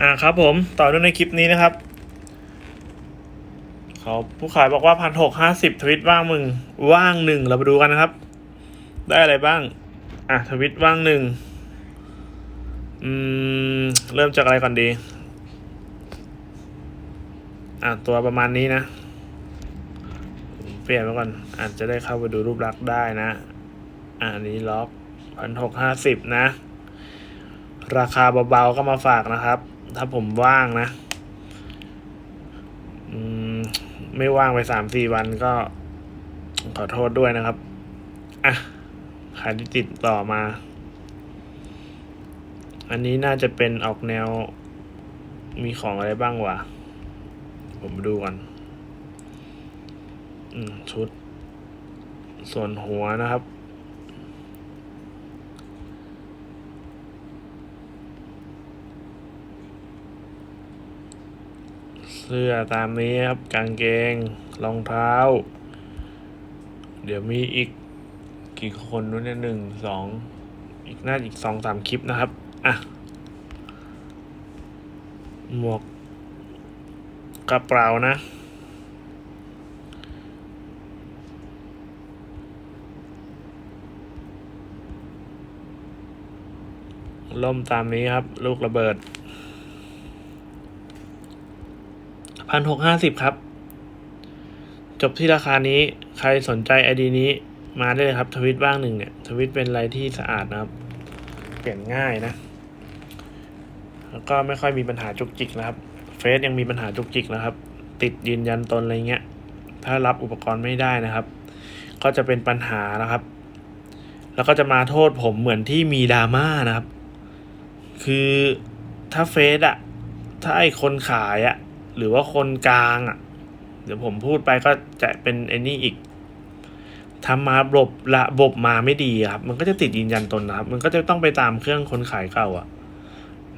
อ่าครับผมต่อด้วยในคลิปนี้นะครับเขาผู้ขายบอกว่าพันหกห้าสิบทวิตว่างมึงว่างหนึ่งเราไปดูกันนะครับ ได้อะไรบ้าง อะทวิตว่างหนึ่งอืมเริ่มจากอะไรก่อนดี อะตัวประมาณนี้นะ เปลี่ยนมาก่อนอาจจะได้เข้าไปดูรูปลักษณ์ได้นะ อ่าอันนี้ล็อกพันหกห้าสิบนะ ราคาเบาๆก็มาฝากนะครับ ถ้าผมว่างนะมไม่ว่างไปสามสี่วันก็ ขอโทษด้วยนะครับ อะใครที่ติดต่อมา อันนี้น่าจะเป็นออกแนว มีของอะไรบ้างวะ ผมดูก่อน อืม ชุด ส่วนหัวนะครับ เสื้อตามนี้ครับ กางเกง รองเท้า เดี๋ยวมีอีกกี่คนนู้นเนี่ยหนึ่งสองอีกน่าอีกสองสามคลิปนะครับ อะ หมวกกระเป๋านะล่มตามนี้ครับ ลูกระเบิด พันหกห้าสิบครับ จบที่ราคานี้ใครสนใจไอดีนี้มาได้เลยครับ ทวิตว่างหนึ่งเนี่ย ทวิตเป็นอะไรที่สะอาดนะครับ เปลี่ยนง่ายนะ แล้วก็ไม่ค่อยมีปัญหาจุกจิกนะครับ เฟซยังมีปัญหาจุกจิกนะครับ ติดยืนยันตนอะไรเงี้ย ถ้ารับอุปกรณ์ไม่ได้นะครับ ก็จะเป็นปัญหานะครับ แล้วก็จะมาโทษผมเหมือนที่มีดราม่านะครับ คือถ้าเฟซอะถ้าไอคนขายอะ หรือว่าคนกลางอะ เดี๋ยวผมพูดไปก็จะเป็นไอ้นี่อีกทำมาระบบระบบมาไม่ดีครับ มันก็จะติดยืนยันตนนะครับ มันก็จะต้องไปตามเครื่องคนขายเก่าอะ่ะ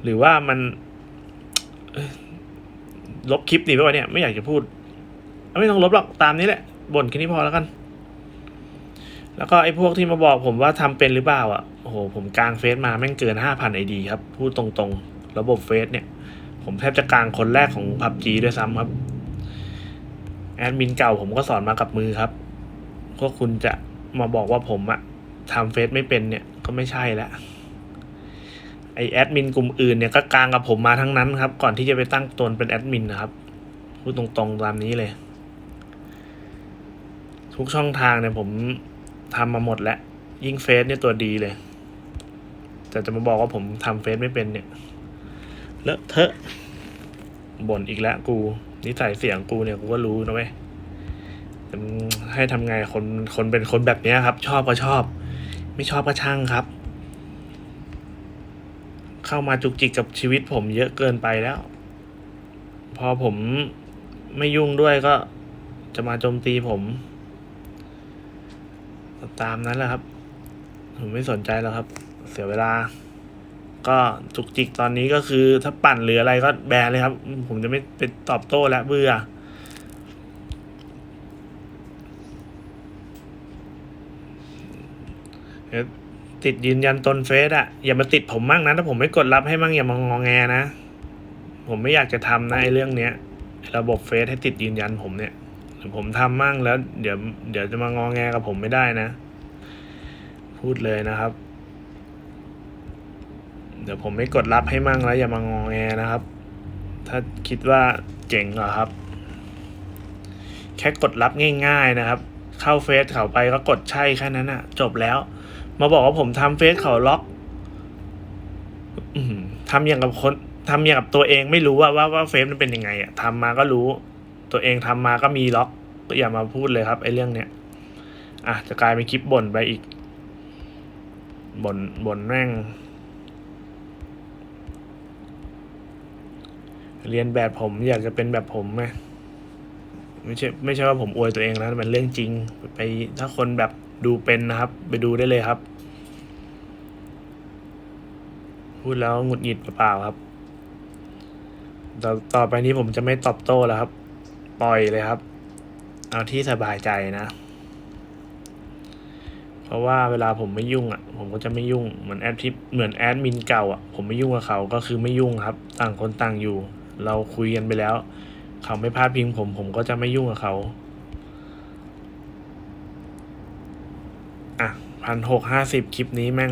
หรือว่ามันลบคลิปดีไหมวะเนี่ย ไม่อยากจะพูด ไม่ต้องลบหรอกตามนี้แหละบ่นแค่นี้พอแล้วกัน แล้วก็ไอ้พวกที่มาบอกผมว่าทำเป็นหรือเปล่า อะโอ้โหผมกลางเฟซมาแม่งเกินห้าพันไอดีครับ พูดตรงๆ ระบบเฟซเนี่ย ผมแทบจะกลางคนแรกของพับจีด้วยซ้ำครับ แอดมินเก่าผมก็สอนมากับมือครับ พวกคุณจะมาบอกว่าผมอะทำเฟซไม่เป็นเนี่ยก็ไม่ใช่แล้วไอแอดมินกลุ่มอื่นเนี่ยก็กลางกับผมมาทั้งนั้นครับ ก่อนที่จะไปตั้งตนเป็นแอดมินนะครับพูดตรงๆตามนี้เลย ทุกช่องทางเนี่ยผมทำมาหมดแล้ว ยิ่งเฟซเนี่ยตัวดีเลย แต่จะมาบอกว่าผมทำเฟซไม่เป็นเนี่ย เลอะเทอะบ่นอีกแล้วกู นิสัยเสียงกูเนี่ยกูก็รู้นะเว้ยแต่ให้ทำไงคนคนเป็นคนแบบเนี้ยครับ ชอบก็ชอบ ไม่ชอบก็ช่างครับ เข้ามาจุกจิกกับชีวิตผมเยอะเกินไปแล้ว พอผมไม่ยุ่งด้วยก็จะมาโจมตีผม ตามนั้นแหละครับ ผมไม่สนใจแล้วครับ เสียเวลา ก็จุกจิกตอนนี้ก็คือถ้าปั่นหรืออะไรก็แบนเลยครับ ผมจะไม่ไปตอบโต้แล้วเบื่อติดยืนยันตนเฟซอะอย่ามาติดผมมั่งนะถ้าผมไม่กดรับให้มั่งอย่ามางอแงนะ ผมไม่อยากจะทำนะไอ้เรื่องเนี้ย ระบบเฟซให้ติดยืนยันผมเนี่ยผมทำมั่งแล้ว เดี๋ยว เดี๋ยวจะมางอแงกับผมไม่ได้นะ พูดเลยนะครับ เดี๋ยวผมไม่กดรับให้มั่งแล้วอย่ามางอแงนะครับ ถ้าคิดว่าเจ๋งเหรอครับ แค่กดรับง่าย ๆนะครับ เข้าเฟซเขาไปก็กดใช่แค่นั้นน่ะจบแล้ว มาบอกว่าผมทำเฟซเขาล็อกทำอย่างกับคนทำอย่างกับตัวเองไม่รู้ว่าว่าว่าเฟซมันเป็นยังไงอะทำมาก็รู้ ตัวเองทำมาก็มีล็อกก็อย่ามาพูดเลยครับไอ้เรื่องเนี้ยอะจะกลายเป็นคลิปบ่นไปอีกบ่นบ่นแม่ง เรียนแบบผมอยากจะเป็นแบบผมไหมไม่ใช่ไม่ใช่ว่าผมอวยตัวเองนะมันเรื่องจริง ไปถ้าคนแบบดูเป็นนะครับ ไปดูได้เลยครับ พูดแล้วหงุดหงิดเปล่าครับต่อต่อไปนี้ผมจะไม่ตอบโต้แล้วครับ ปล่อยเลยครับ เอาที่สบายใจนะ เพราะว่าเวลาผมไม่ยุ่งอะ ผมก็จะไม่ยุ่งเหมือนแอดทิปเหมือนแอดมินเก่าอะผมไม่ยุ่งกับเขาก็คือไม่ยุ่งครับ ต่างคนต่างอยู่ เราคุยกันไปแล้ว เขาไม่พาดพิงผม ผมก็จะไม่ยุ่งกับเขา อะพันหกห้าสิบคลิปนี้แม่ง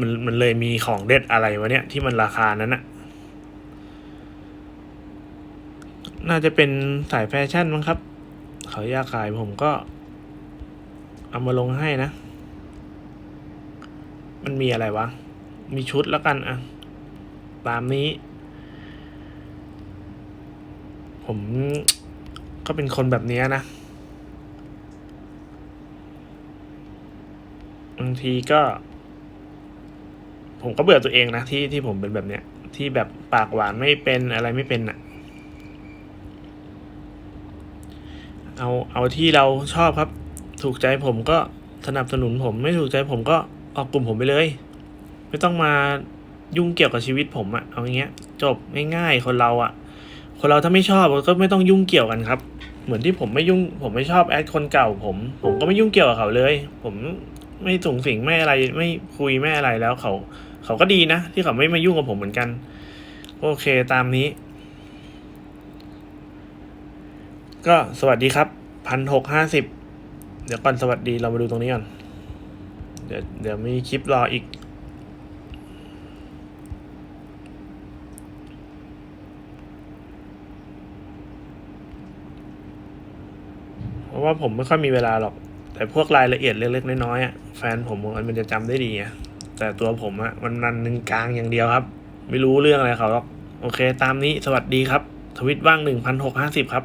มันมันเลยมีของเด็ดอะไรวะเนี่ย ที่มันราคานั้นอะน่าจะเป็นสายแฟชั่นมั้งครับ เขาอยากขายผมก็ เอามาลงให้นะ มันมีอะไรวะ มีชุดแล้วกันอะตามนี้ ผมก็เป็นคนแบบนี้นะบางทีก็ ผมก็เบื่อตัวเองนะที่ที่ผมเป็นแบบเนี้ย ที่แบบปากหวานไม่เป็นอะไรไม่เป็นอะเอาเอาที่เราชอบครับ ถูกใจผมก็สนับสนุนผมไม่ถูกใจผมก็ออกกลุ่มผมไปเลย ไม่ต้องมายุ่งเกี่ยวกับชีวิตผมอะเอาอย่างเงี้ย จบง่ายๆคนเราอะ คนเราถ้าไม่ชอบก็ไม่ต้องยุ่งเกี่ยวกันครับ เหมือนที่ผมไม่ยุ่ง ผมไม่ชอบแอดคนเก่า ผม ผมก็ไม่ยุ่งเกี่ยวกับเขาเลย ผมไม่สูงสิงไม่อะไรไม่คุยไม่อะไรแล้วเขา เขาก็ดีนะ ที่เขาไม่มายุ่งกับผมเหมือนกัน โอเคตามนี้ ก็สวัสดีครับพันหกห้าสิบเดี๋ยวก่อนสวัสดีเรามาดูตรงนี้ก่อน เดี๋ยวเดี๋ยวมีคลิปรออีก ราะว่าผมไม่ค่อยมีเวลาหรอก แต่พวกรายละเอียดเล็กๆน้อยๆอะแฟนผมมันจะจำได้ดีอะแต่ตัวผมอะมันนันหนึ่งกลางอย่างเดียวครับ ไม่รู้เรื่องอะไรเขาหรอก โอเค ตามนี้สวัสดีครับ ทวิตว่างหนึ่งพันหกห้าสิบครับ